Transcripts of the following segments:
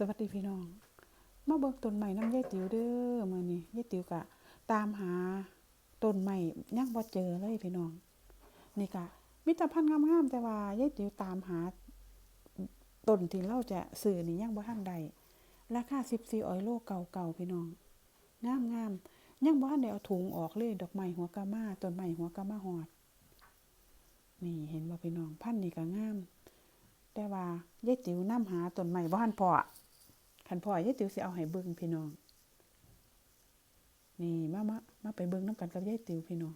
สวัสดีพี่น้อง มาเบิกต้นใหม่น้ำยายติ๋วเด้อมื้อนี้ยายติ๋วกะ ตามหาต้นใหม่ยังบ่เจอเลยพี่น้อง นี่กะมีแต่พันธ์งามๆแต่ว่ายายติ๋วตามหาต้นที่เราจะซื้อนี่ยังบ่ทันได้ราคา14ออยโลเก่าๆพี่น้องงามๆยังบ่ทันได้เอาถุงออกเลยดอกไม้หัวกะมาต้นไม้หัวกะมาฮอด นี่เห็นบ่พี่น้องพันธุ์นี่ก็งาม แต่ว่ายายติ๋วนํหาต้นไม้บ่ทันพอ คันพอยายติ๋วสิเอาให้เบิ่งพี่น้อง นี่มามามาไปเบิ่งนํกันกับยายติ๋วพี่น้อง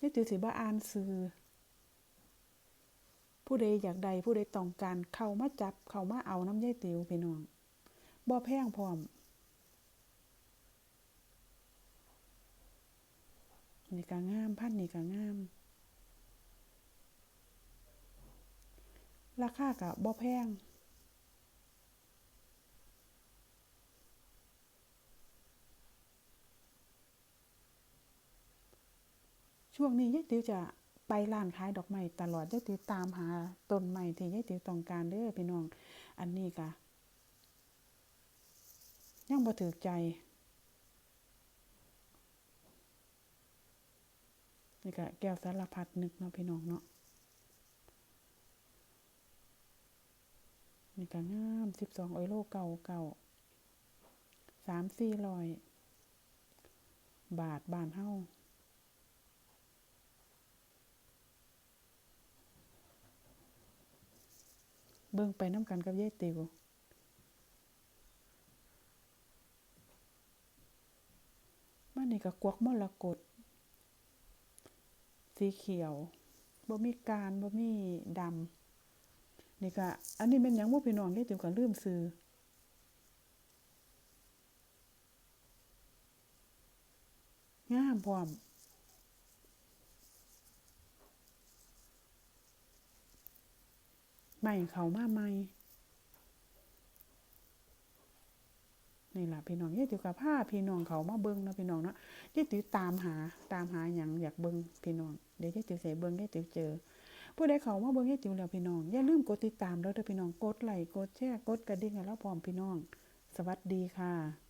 ยายติ๋วสิบ่อ่านชื่อผู้ใดอยากได้ผู้ใดต้องการเข้ามาจับเข้ามาเอาน้ำยายติ๋วพี่น้องบ่แพงพร้อม นี่ก็งามพันนี่ก็งาม ราคาก็บ่แพง ช่วงนี้ยายติ๋วจะไปร้านขายดอกไม้ตลอดยายติ๋วตามหาต้นไม้ที่ยายติ๋วต้องการเด้อพี่น้อง อันนี้ก็ยังบ่ถูกใจนี่ก็แก้วสารพัดนึกเนาะพี่น้องเนาะนี่ก็งามสิบสองออยโลเก่าเก่าสามสี่ร้อย บาทบานเฮ้า เบิ่งไปน้ำกันกับยายติ๋วมานี่ก็กวักมรกตสีเขียวบ่มีการบ่มีดำนี่ก็อันนี้แม่นยังบ่พี่น้องยายติ๋วก็ลืมซื้อง่ามพร้อม ใหม่เขามาใหม่นี่ล่ะพี่น้องยายติ๋วก็พาพี่น้องเขามาเบิ่งนะพี่น้องเนาะยายติ๋วตามหาตามหาหยังอยากเบิ่งพี่น้องเดี๋ยวยายติ๋วสิให้เบิ่งยายติ๋วเจอ ผู้ใดเขามาเบิ่งยายติ๋วแล้วพี่น้องอย่าลืมกดติดตามแล้วเด้อพี่น้องกดไลค์กดแชร์กดกระดิ่งให้เราพร้อมพี่น้อง สวัสดีค่ะ